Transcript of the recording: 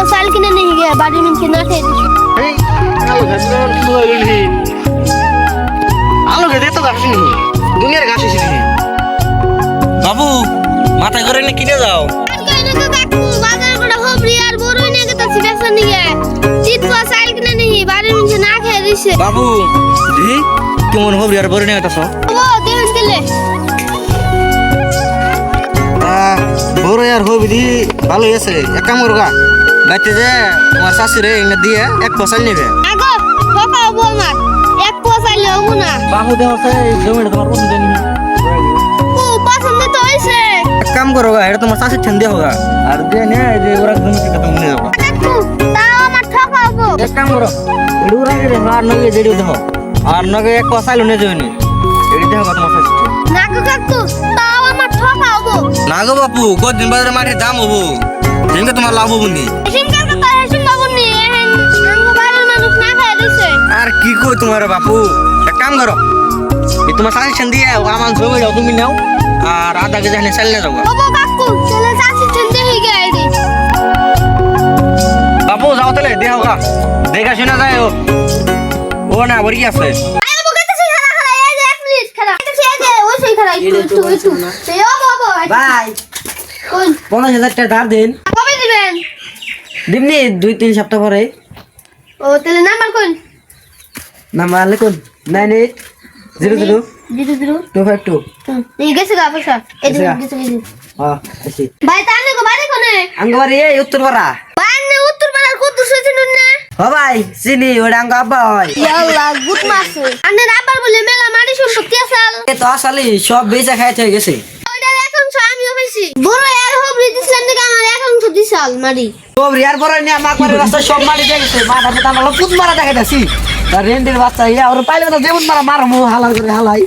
কিনে নিয়ে গিয়ে বাড়ির মিনকে না খেয়ে দিছি। এই আলো শুয়াইলি আলো গাছ নি? দুনিয়ার গাছ এসে বাবু মাথা করে না কিনে যাও তো বাবু কেমন হবি আর বড় নিয়ে গেতাছ। ও দেখেন দিলে আর হবি দি ভালো আছে এক কাম করগা বাইতে যে তোমার শাশুড়ি এনে দিয়ে এক ফসল নেবে। আগো ঠকা হব আমার এক পোয়া চাইলে হব না। বাবু দেহ জমিটা তোমার পছন্দ নেই ও পছন্দ তো হয়েছে। এক কাম করো গা এটা তোমার শাশুর ঠান্ডা হোগা। আর দিয়ে নে যে ওরা জমি থেকে তুমি নিয়ে যাব। কাকু তাও আমার ঠকা হব এক কাম করো এডু রাখে রে আর নগে যেডু দেহ আর নগে এক পয়সা লুনে যাবনি এডি দেহ তোমার শাশুর নাকু কাকু তাও আমার ঠকা হব না গো বাপু কদিন বাজারে মাঠে দাম হব? যেমনি তোমার লাভ হব নি আর কি কই তোমার বাপু? এক কাম করো এই তোমার শাশুর ঠান্ডি আমার জমি যাও তুমি নাও আর আধা কেজি হানে চালিয়ে এডি বাপু যাও তাহলে দেহ গা। দেখা শোনা যায় ও। ও না বড়ি আছে? খালা খালা এই যে এক মিনিট খালা। যে ওই সেই খালা একটু একটু ভাই পঞ্চাশ হাজার টাকা ধার দিন। কবে দিবেন? দিমনি দুই তিন সপ্তাহ পরে। ও তাহলে নাম্বার কোন? নাম্বার লিখুন nine eight zero zero zero zero. Two five two. গেছে গা পয়সা। এই গেছে গা? গেছে গেছে। হ্যাঁ ভাই বাড়ি কোনে? আঙ্গবাড়ি এই উত্তরপাড়া। ভাই নে উত্তর পাড়ার কত শুয়েছেন হ ভাই চিনি ওটা আঙ্গ আব্বা হয়। ইয়াল্লা গুড মাসে আন্নের আবার বলে মেলা মারি সম্পত্তি আসাল এ তো আসলে সব বেচা খাইতে হয়ে গেছে। পেয়েছি বড় আর হবরি দিছিলেন নাকি আমার একাংশ দিছাল মারি সব রিয়ার বড় নি আমার করে রাস্তা সব মারি দিয়ে গেছে। মাথা পিতা আমার পুত মারা দেখা যাচ্ছি রেন্ডের বাচ্চা, ইয়া, ওর পাইলে না যেমন মারা মারা মো হালাল করে হালাই।